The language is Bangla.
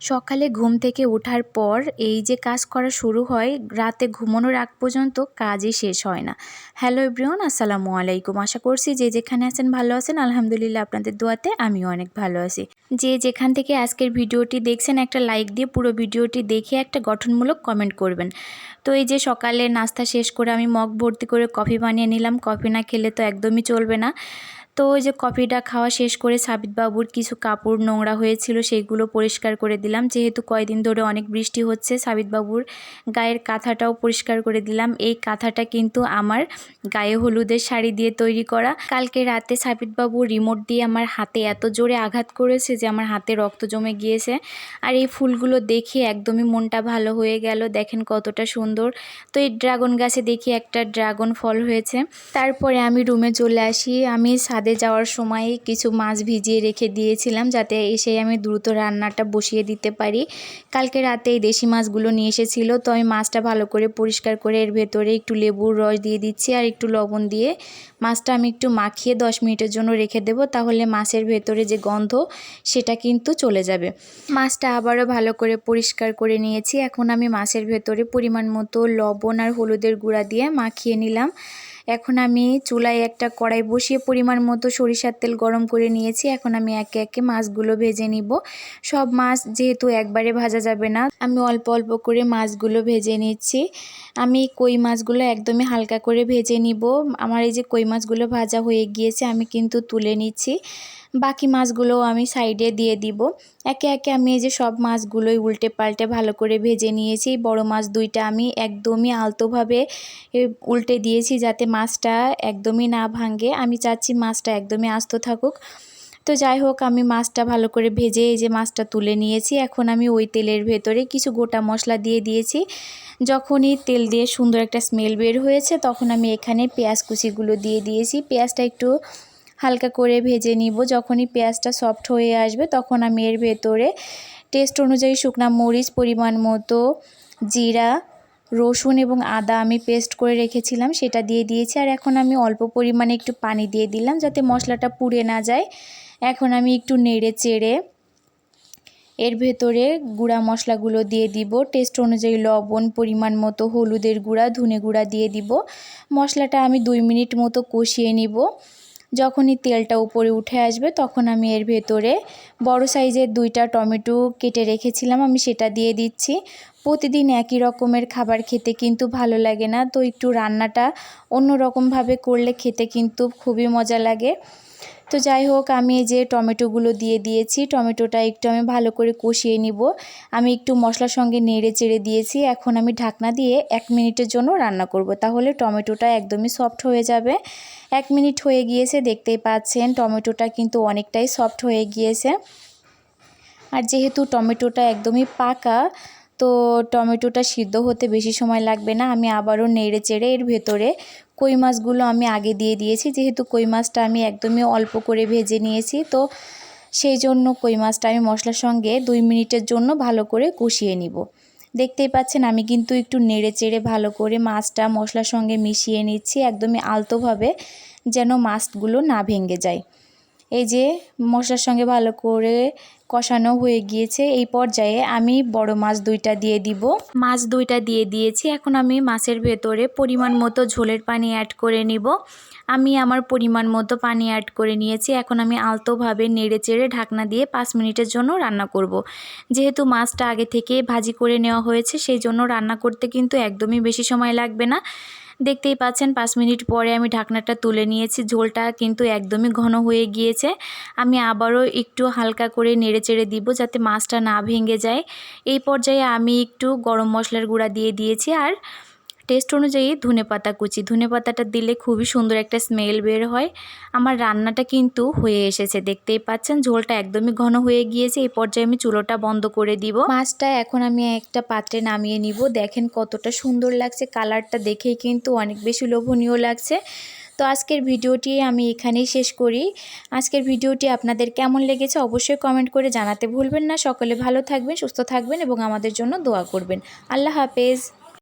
সকালে ঘুম থেকে ওঠার পর এই যে কাজ করা শুরু হয়, রাতে ঘুমানোর আগ পর্যন্ত কাজই শেষ হয় না। হ্যালো এভরিওয়ান আসসালামু আলাইকুম। আশা করছি যে যেখানে আছেন ভালো আছেন। আলহামদুলিল্লাহ আপনাদের দোয়াতে আমিও অনেক ভালো আছি। যে যেখান থেকে আজকের ভিডিওটি দেখছেন, একটা লাইক দিয়ে পুরো ভিডিওটি দেখে একটা গঠনমূলক কমেন্ট করবেন। তো এই যে সকালে নাস্তা শেষ করে আমি মগ ভর্তি করে কফি বানিয়ে নিলাম। কফি না খেলে তো একদমই চলবে না। তো ওই যে কফিটা খাওয়া শেষ করে সাবিতবাবুর কিছু কাপড় নোংরা হয়েছিল সেইগুলো পরিষ্কার করে দিলাম। যেহেতু কয়দিন ধরে অনেক বৃষ্টি হচ্ছে, সাবিতবাবুর গায়ের কাঁথাটাও পরিষ্কার করে দিলাম। এই কাঁথাটা কিন্তু আমার গায়ে হলুদের শাড়ি দিয়ে তৈরি করা। কালকে রাতে সাবিতবাবু রিমোট দিয়ে আমার হাতে এত জোরে আঘাত করেছে যে আমার হাতে রক্ত জমে গিয়েছে। আর এই ফুলগুলো দেখে একদমই মনটা ভালো হয়ে গেল। দেখেন কতটা সুন্দর। তো এই ড্রাগন গাছে দেখি একটা ড্রাগন ফল হয়েছে। তারপরে আমি রুমে চলে আসি। আমি ছাদে যাওয়ার সময় কিছু মাছ ভিজিয়ে রেখে দিয়েছিলাম যাতে এসে আমি দ্রুত রান্নাটা বসিয়ে দিতে পারি। কালকে রাতে এই দেশি মাছগুলো নিয়ে এসেছিল, তো আমি মাছটা ভালো করে পরিষ্কার করে এর ভেতরে একটু লেবুর রস দিয়ে দিচ্ছি আর একটু লবণ দিয়ে। মাছটা আমি একটু মাখিয়ে দশ মিনিটের জন্য রেখে দেবো, তাহলে মাছের ভেতরে যে গন্ধ সেটা কিন্তু চলে যাবে। মাছটা আবারও ভালো করে পরিষ্কার করে নিয়েছি। এখন আমি মাছের ভেতরে পরিমাণ মতো লবণ আর হলুদের গুঁড়া দিয়ে মাখিয়ে নিলাম। এখন আমি চুলায় একটা কড়াই বসিয়ে পরিমাণ মতো সরিষার তেল গরম করে নিয়েছি। এখন আমি একে একে মাছগুলো ভেজে নিব। সব মাছ যেহেতু একবারে ভাজা যাবে না, আমি অল্প অল্প করে মাছগুলো ভেজে নিচ্ছি। আমি কই মাছগুলো একদমই হালকা করে ভেজে নিব। আমার এই যে কই মাছগুলো ভাজা হয়ে গিয়েছে, আমি কিন্তু তুলে নিচ্ছি। বাকি মাছগুলোও আমি সাইডে দিয়ে দিব। একে একে আমি এই যে সব মাছগুলোই উল্টে পাল্টে ভালো করে ভেজে নিয়েছি। বড় মাছ দুইটা আমি একদমই আলতোভাবে উল্টে দিয়েছি যাতে মাছটা একদমই না ভাঙে। আমি চাচ্ছি মাছটা একদমই আস্ত থাকুক। তো যাই হোক, আমি মাছটা ভালো করে ভেজে এই যে মাছটা তুলে নিয়েছি। এখন আমি ওই তেলের ভেতরে কিছু গোটা মশলা দিয়ে দিয়েছি। যখনই তেল দিয়ে সুন্দর একটা স্মেল বের হয়েছে, তখন আমি এখানে পেঁয়াজ কুচিগুলো দিয়ে দিয়েছি। পেঁয়াজটা একটু হালকা করে ভেজে নিব। যখনই পেঁয়াজটা সফট হয়ে আসবে, তখন আমি এর ভেতরে টেস্ট অনুযায়ী শুকনা মরিচ পরিমাণ মতো, জিরা, রসুন এবং আদা আমি পেস্ট করে রেখেছিলাম, সেটা দিয়ে দিয়েছি। আর এখন আমি অল্প পরিমাণে একটু পানি দিয়ে দিলাম যাতে মশলাটা পুড়ে না যায়। এখন আমি একটু নেড়ে চেড়ে এর ভেতরে গুঁড়া মশলাগুলো দিয়ে দিব। টেস্ট অনুযায়ী লবণ, পরিমাণ মতো হলুদের গুঁড়া, ধনে গুঁড়া দিয়ে দিব। মশলাটা আমি দুই মিনিট মতো কষিয়ে নিব। যখনই তেলটা উপরে উঠে আসবে তখন আমি এর ভেতরে বড় সাইজের দুইটা টমেটো কেটে রেখেছিলাম, আমি সেটা দিয়ে দিচ্ছি। প্রতিদিন একই রকমের খাবার খেতে কিন্তু ভালো লাগে না। তো একটু রান্নাটা অন্য রকমভাবে করলে খেতে কিন্তু খুবই মজা লাগে। তো যাই হোক, আমি এই যে টমেটোগুলো দিয়ে দিয়েছি, টমেটোটা একটু আমি ভালো করে কষিয়ে নিব। আমি একটু মশলার সঙ্গে নেড়ে চেড়ে দিয়েছি। এখন আমি ঢাকনা দিয়ে এক মিনিটের জন্য রান্না করব। তাহলে টমেটোটা একদমই সফট হয়ে যাবে। এক মিনিট হয়ে গিয়েছে, দেখতেই পাচ্ছেন টমেটোটা কিন্তু অনেকটাই সফট হয়ে গিয়েছে। আর যেহেতু টমেটোটা একদমই পাকা তো টমেটোটা সিদ্ধ হতে বেশি সময় লাগবে না, আমি আবারও নেড়ে চেড়ে এর ভেতরে কই মাছগুলো আমি আগে দিয়ে দিয়েছি, যেহেতু কই মাছটা আমি একদমই অল্প করে ভেজে নিয়েছি, তো সেই জন্য কই মাছটা আমি মশলার সঙ্গে দুই মিনিটের জন্য ভালো করে কষিয়ে নিব। দেখতেই পাচ্ছেন আমি কিন্তু একটু নেড়ে চেড়ে ভালো করে মাছটা মশলার সঙ্গে মিশিয়ে নিচ্ছি, একদমই আলতোভাবে যেন মাছগুলো না ভেঙে যায়। এই যে মশলার সঙ্গে ভালো করে কষানো হয়ে গিয়েছে, এই পর্যায়ে আমি বড় মাছ দুইটা দিয়ে দিব। মাছ দুইটা দিয়ে দিয়েছি, এখন আমি মাছের ভেতরে পরিমাণ মতো ঝোলের পানি অ্যাড করে নিব। আমি আমার পরিমাণ মতো পানি অ্যাড করে নিয়েছি, এখন আমি আলতোভাবে নেড়ে চেড়ে ঢাকনা দিয়ে পাঁচ মিনিটের জন্য রান্না করব। যেহেতু মাছটা আগে থেকে ভাজি করে নেওয়া হয়েছে, সেই জন্য রান্না করতে কিন্তু একদমই বেশি সময় লাগবে না। দেখতেই পাচ্ছেন, পাঁচ মিনিট পরে আমি ঢাকনাটা তুলে নিয়েছি, ঝোলটা কিন্তু একদমই ঘন হয়ে গিয়েছে। আমি আবারও একটু হালকা করে নেড়ে চেড়ে দিব যাতে মাছটা না ভেঙে যায়। এই পর্যায়ে আমি একটু গরম মশলার গুঁড়া দিয়ে দিয়েছি আর টেস্ট অনুযায়ী ধনে পাতা কুচি। ধনে পাতাটা দিলে খুবই সুন্দর একটা স্মেল বের হয়। আমার রান্নাটা কিন্তু হয়ে এসেছে, দেখতেই পাচ্ছেন? ঝোলটা একদমই ঘন হয়ে গিয়েছে। এই পর্যায়ে আমি চুলোটা বন্ধ করে দিব। মাছটা এখন আমি একটা পাত্রে নামিয়ে নিব। দেখেন কতটা সুন্দর লাগছে। কালারটা দেখেই কিন্তু অনেক বেশি লোভনীয় লাগছে। তো আজকের ভিডিওটি আমি এখানেই শেষ করি। আজকের ভিডিওটি আপনাদের কেমন লেগেছে অবশ্যই কমেন্ট করে জানাতে ভুলবেন না। সকলে ভালো থাকবেন, সুস্থ থাকবেন এবং আমাদের জন্য দোয়া করবেন। আল্লাহ হাফেজ।